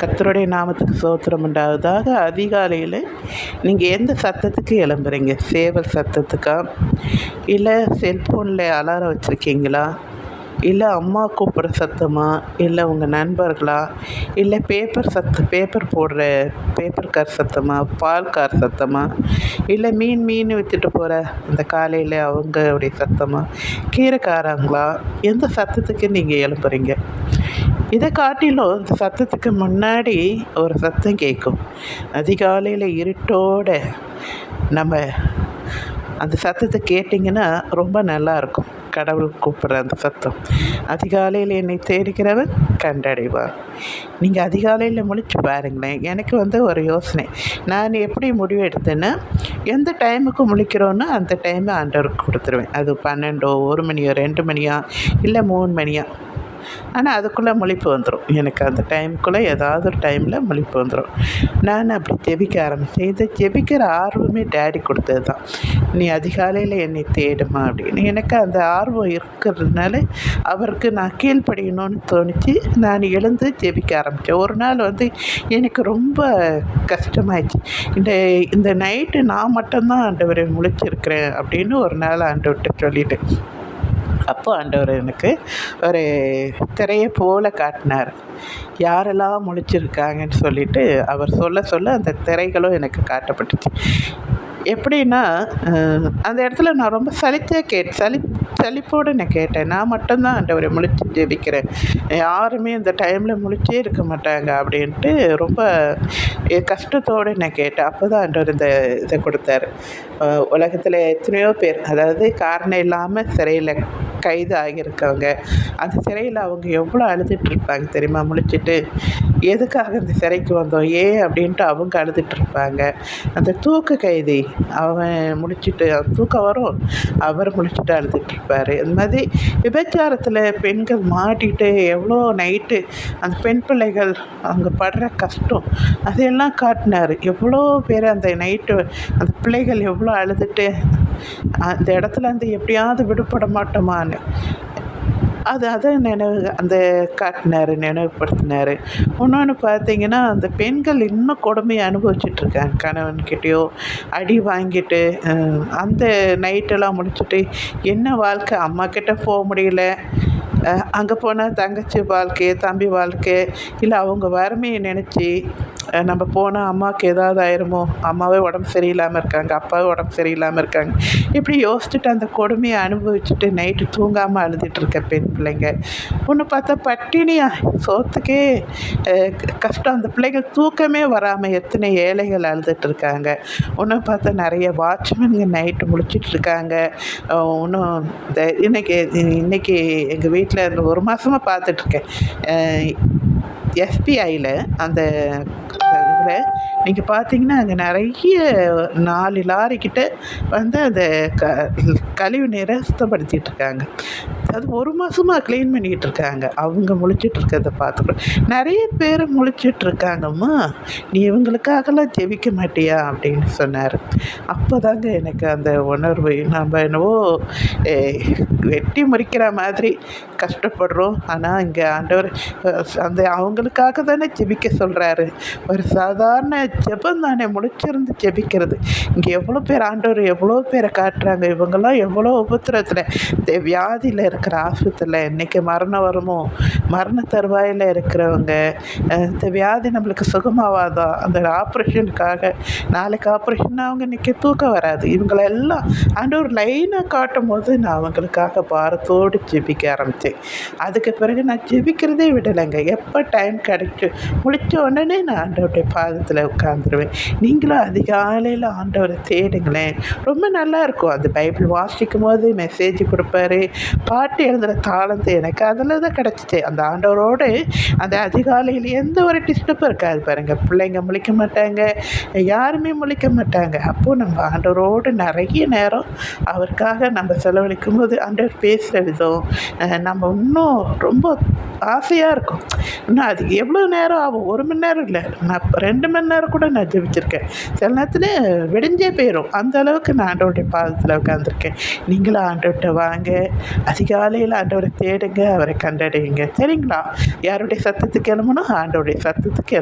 கத்தருடைய நாமத்துக்கு சோத்திரம் உண்டாவதாக. அதிகாலையில் நீங்கள் எந்த சத்தத்துக்கு எழும்புறீங்க? சேவல் சத்தத்துக்கா? இல்லை செல்ஃபோனில் அலாரம் வச்சுருக்கீங்களா? இல்லை அம்மா கூப்பிட்ற சத்தமா? இல்லை உங்கள் நண்பர்களா? இல்லை பேப்பர் சத்து பேப்பர் போடுற பேப்பர் கார் சத்தமா? பால் கார் சத்தமா? இல்லை மீன் மீன் விற்றுட்டு போகிற அந்த காலையில் அவங்களுடைய சத்தமா? கீரைக்காரங்களா? எந்த சத்தத்துக்கு நீங்கள் எழுப்புறீங்க இதை காட்டிலும் இந்த சத்தத்துக்கு முன்னாடி ஒரு சத்தம் கேட்கும். அதிகாலையில் இருட்டோட நம்ம அந்த சத்தத்தை கேட்டிங்கன்னா ரொம்ப நல்லாயிருக்கும் கடவுள் கூப்பிட்ற அந்த சத்தம். அதிகாலையில் என்னை தேடுகிறவன் கண்டடைவான். நீங்கள் அதிகாலையில் முழிச்சு பாருங்களேன். எனக்கு வந்து ஒரு யோசனை. நான் எப்படி முடிவு எடுத்தேன்னா எந்த டைமுக்கு முழிக்கிறோன்னு அந்த டைமை ஆண்டவருக்கு கொடுத்துருவேன். அது பன்னெண்டோ ஒரு மணியோ ரெண்டு மணியா இல்லை மூணு மணியா? ஆனால் அதுக்குள்ளே முழிப்பு வந்துடும். எனக்கு அந்த டைமுக்குள்ளே ஏதாவது ஒரு டைமில் முழிப்பு வந்துடும். நான் அப்படி ஜெபிக்க ஆரம்பித்தேன். இதை ஜெபிக்கிற ஆர்வமே டேடி கொடுத்தது தான். நீ அதிகாலையில் என்னை தேடுமா அப்படின்னு. எனக்கு அந்த ஆர்வம் இருக்கிறதுனால அவருக்கு நான் கீழ்ப்படியணும்னு தோணுச்சு நான் எழுந்து ஜெபிக்க ஆரம்பித்தேன். ஒரு நாள் வந்து எனக்கு ரொம்ப கஷ்டமாயிடுச்சு. இந்த இந்த நைட்டு நான் மட்டும்தான் ஆண்டவரை முழிச்சிருக்கிறேன் அப்படின்னு ஒரு நாள் ஆண்டவர்கிட்ட சொல்லிட்டேன். அப்போ ஆண்டவர் எனக்கு ஒரு திரையை போல் காட்டினார். யாரெல்லாம் முழிச்சிருக்காங்கன்னு சொல்லிட்டு அவர் சொல்ல சொல்ல அந்த திரைகளும் எனக்கு காட்டப்பட்டுச்சு. எப்படின்னா அந்த இடத்துல நான் ரொம்ப சலித்தே கேட் சலி சலிப்போடு நான் கேட்டேன். நான் மட்டும்தான் ஆண்டவரை முழிச்சு ஜெபிக்கிறேன். யாருமே இந்த டைமில் முழிச்சே இருக்க மாட்டாங்க அப்படின்ட்டு ரொம்ப கஷ்டத்தோடு நான் கேட்டேன். அப்போ தான் ஆண்டவர் இந்த இதை கொடுத்தாரு. உலகத்தில் எத்தனையோ பேர் அதாவது காரணம் இல்லாமல் சிறையில் கைது ஆகியிருக்கவங்க அந்த சிறையில் அவங்க எவ்வளோ அழுதுட்ருப்பாங்க தெரியுமா? முழிச்சிட்டு எதுக்காக இந்த சிறைக்கு வந்தோம்? ஏன்? அப்படின்ட்டு அவங்க அழுதுட்ருப்பாங்க அந்த தூக்கு கைதி அவன் முடிச்சுட்டு தூக்கம் வரும். அவர் முடிச்சுட்டு அழுதுகிட்ருப்பார் இந்த மாதிரி விபச்சாரத்தில் பெண்கள் மாட்டிட்டு எவ்வளோ நைட்டு அந்த பெண் பிள்ளைகள் அவங்க படுற கஷ்டம் அதையெல்லாம் காட்டினார். எவ்வளோ பேர் அந்த நைட்டு அந்த பிள்ளைகள் எவ்வளோ அழுதுட்டு அந்த இடத்துலேருந்து எப்படியாவது விடுபட மாட்டோமான்னு. அது அதை நினைவு அந்த காட்டினார் நினைவுபடுத்தினார். இன்னொன்று பார்த்தீங்கன்னா அந்த பெண்கள் இன்னும் கொடுமையை அனுபவிச்சிட்ருக்காங்க கணவன்கிட்டயோ அடி வாங்கிட்டு அந்த நைட்டெல்லாம் முடிச்சுட்டு என்ன வாழ்க்கை? அம்மா கிட்ட போக முடியல. அங்கே போனால் தங்கச்சி வாழ்க்கை தம்பி வாழ்க்கை இல்லை அவங்க வறுமையை நினச்சி நம்ம போனால் அம்மாவுக்கு ஏதாவது ஆயிருமோ? அம்மாவே உடம்பு சரியில்லாமல் இருக்காங்க. அப்பாவே உடம்பு சரியில்லாமல் இருக்காங்க. இப்படி யோசிச்சுட்டு அந்த கொடுமையை அனுபவிச்சுட்டு நைட்டு தூங்காமல் அழுதுகிட்ருக்க பெண் பிள்ளைங்க. ஒன்று பார்த்தா பட்டினியா? சோத்துக்கே கஷ்டம். அந்த பிள்ளைகள் தூக்கமே வராமல் எத்தனை ஏழைகள் அழுதுகிட்ருக்காங்க ஒன்று பார்த்தா நிறைய வாட்ச்மேனுங்க நைட்டு முழிச்சிட்டு இருக்காங்க. இன்னும் இந்த இன்றைக்கி இன்றைக்கி எங்கள் வீட்டில் ஒரு மாதமாக பார்த்துட்ருக்கேன் எஸ்பிஐயில் அந்த இதில் நீங்கள் பார்த்தீங்கன்னா அங்கே நிறைய நாலு லாரிக்கிட்ட வந்து அந்த க கழிவு நீரை சுத்தப்படுத்திகிட்ருக்காங்க அது ஒரு மாதமாக க்ளீன் பண்ணிக்கிட்டு இருக்காங்க. அவங்க முழிச்சிட்டு இருக்கிறத பார்த்துக்கிறோம் நிறைய பேர் முழிச்சிட்டு இருக்காங்கம்மா. நீ இவங்களுக்காகலாம் ஜெபிக்க மாட்டியா? அப்படின்னு சொன்னார். அப்போ தாங்க எனக்கு அந்த உணர்வு. நம்ம என்னவோ வெட்டி முறிக்கிற மாதிரி கஷ்டப்படுறோம். ஆனால் இங்கே ஆண்டவர் அந்த அவங்களுக்காக தானே ஜெபிக்க சொல்கிறாரு ஒரு சாதாரண ஜெபம் தானே. முழிச்சிருந்து ஜெபிக்கிறது. இங்கே எவ்வளோ பேர் ஆண்டவர் எவ்வளோ பேரை காட்டுறாங்க. இவங்கெல்லாம் எவ்வளோ உபத்திரத்தில் இந்த வியாதியில் இருக்கிற ஆஸ்பத்திரியில் என்றைக்கு மரணம் வருமோ மரண தருவாயில் இருக்கிறவங்க இந்த வியாதி நம்மளுக்கு சுகமாவாதான் அந்த ஆப்ரேஷனுக்காக நாளைக்கு ஆப்ரேஷன் அவங்க இன்றைக்கி தூக்கம் வராது. இவங்களெல்லாம் ஆண்டவர் லைனாக காட்டும் போது நான் அவங்களுக்காக பாரத்தோடு ஜெபிக்க ஆரம்பித்தேன். அதுக்கு பிறகு நான் ஜெபிக்கிறதே விடலைங்க. எப்போ டைம் கிடைக்கும் முடித்த உடனே நான் ஆண்டவருடைய பாதத்தில் உட்காந்துருவேன் நீங்களும் அதிகாலையில் ஆண்டவரை தேடுங்களேன். ரொம்ப நல்லா இருக்கும். அந்த பைபிள் வாசிக்கும் போது மெசேஜ் கொடுப்பாரு. பாட்டு எழுதுகிற தாளந்து எனக்கு அதில் தான் கிடச்சிச்சு. அந்த ஆண்டவரோடு அந்த அதிகாலையில் எந்த ஒரு டிஸ்டர்பும் இருக்காது பாருங்கள் பிள்ளைங்க முழிக்க மாட்டாங்க யாருமே முழிக்க மாட்டாங்க. அப்போது நம்ம ஆண்டவரோடு நிறைய நேரம் அவருக்காக நம்ம செலவழிக்கும் போது ஆண்டவர் பேசுகிற விதம் நம்ம இன்னும் ரொம்ப ஆசையாக இருக்கும். இன்னும் அது எவ்வளோ நேரம் ஆகும்? ஒரு மணி நேரம் இல்லை. நான் ரெண்டு மணி நேரம் கூட நான் ஜெபிச்சிருக்கேன். சில நேரத்தில் விடிஞ்சே போயிடும் அந்த அளவுக்கு நான் ஆண்டவருடைய பாதத்தில் உட்காந்துருக்கேன் நீங்களும் ஆண்டவர்கிட்ட வாங்க. அதிக காலையில் ஆண்டவரை தேடுங்க அவரை கண்டடையுங்க. சரிங்களா? யாருடைய சத்தத்துக்கு எழுமணும் ஆண்டவருடைய சத்தத்துக்கு எழு